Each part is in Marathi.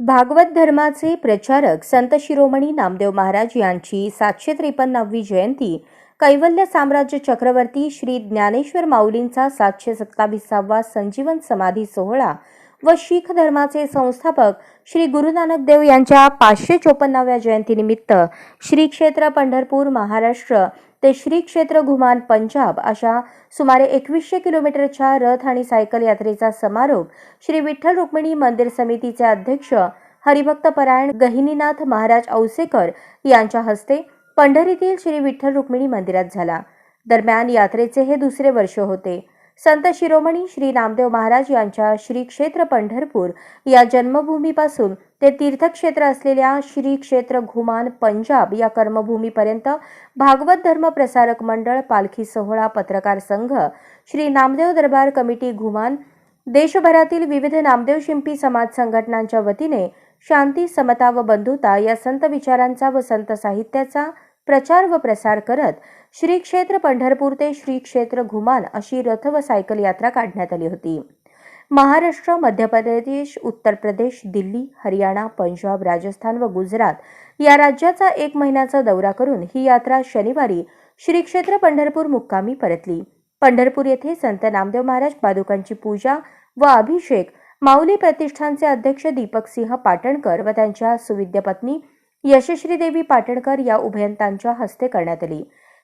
भागवत धर्माचे प्रचारक संत शिरोमणी नामदेव महाराज यांची सातशे त्रेपन्नावी जयंती कैवल्य साम्राज्य चक्रवर्ती श्री ज्ञानेश्वर माऊलींचा सातशे सत्तावीसावा संजीवन समाधी सोहळा व शीख धर्माचे संस्थापक श्री गुरु नानक देव यांच्या पाचशे चोपन्नाव्या जयंतीनिमित्त श्री क्षेत्र पंढरपूर महाराष्ट्र ते श्री क्षेत्र घुमान पंजाब अशा सुमारे एकवीसशे किलोमीटरच्या रथ आणि सायकल यात्रेचा समारोप श्री विठ्ठल रुक्मिणी मंदिर समितीचे अध्यक्ष हरिभक्त परायण गहिनीनाथ महाराज औसेकर यांच्या हस्ते पंढरीतील श्री विठ्ठल रुक्मिणी मंदिरात झाला. दरम्यान यात्रेचे हे दुसरे वर्ष होते. संत शिरोमणी श्री नामदेव महाराज यांच्या श्री क्षेत्र पंढरपूर या जन्मभूमीपासून ते तीर्थक्षेत्र असलेल्या श्री क्षेत्र घुमान पंजाब या कर्मभूमीपर्यंत भागवत धर्म प्रसारक मंडळ पालखी सोहळा पत्रकार संघ श्री नामदेव दरबार कमिटी घुमान देशभरातील विविध नामदेव शिंपी समाज संघटनांच्या वतीने शांती समता व बंधुता या संत विचारांचा व संत साहित्याचा प्रचार व प्रसार करत श्री क्षेत्र पंढरपूर ते श्री क्षेत्र घुमान अशी रथ व सायकल यात्रा काढण्यात आली होती. महाराष्ट्र मध्य प्रदेश उत्तर प्रदेश दिल्ली हरियाणा पंजाब राजस्थान व गुजरात या राज्याचा एक महिन्याचा दौरा करून ही यात्रा शनिवारी श्री क्षेत्र पंढरपूर मुक्कामी परतली. पंढरपूर येथे संत नामदेव महाराज पादुकांची पूजा व अभिषेक माऊली प्रतिष्ठानचे अध्यक्ष दीपक सिंह पाटणकर व त्यांच्या सुविद्य पत्नी यशश्री देवी पाटणकर या उभयंतांच्या हस्ते करण्यात आली.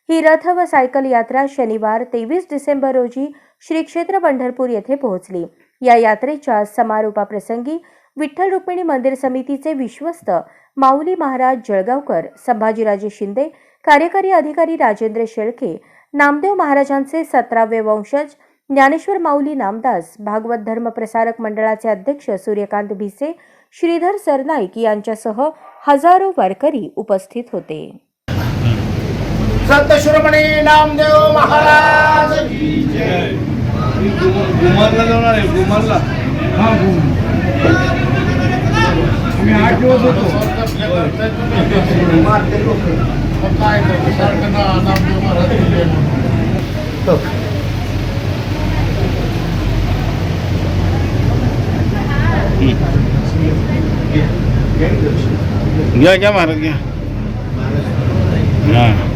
ही रथ व सायकल यात्रा शनिवार तेवीस डिसेंबर रोजी श्री क्षेत्र पंढरपूर येथे पोहोचली. या यात्रेच्या समारोपाप्रसंगी विठ्ठल रुक्मिणी मंदिर समितीचे विश्वस्त माऊली महाराज जळगावकर संभाजीराजे शिंदे कार्यकारी अधिकारी राजेंद्र शेळके नामदेव महाराजांचे सतरावे वंशज ज्ञानेश्वर माऊली नामदास भागवत धर्म प्रसारक मंडळाचे अध्यक्ष सूर्यकांत भिसे श्रीधर सरनाईक यांच्यासह हजारो वारकरी उपस्थित होते. संत शिरोमणी नामदेव महाराज जाणार आहे हा आम्ही आठ दिवस होतो. काय नामदेव महाराज घ्या घ्या महाराज घ्या. हा.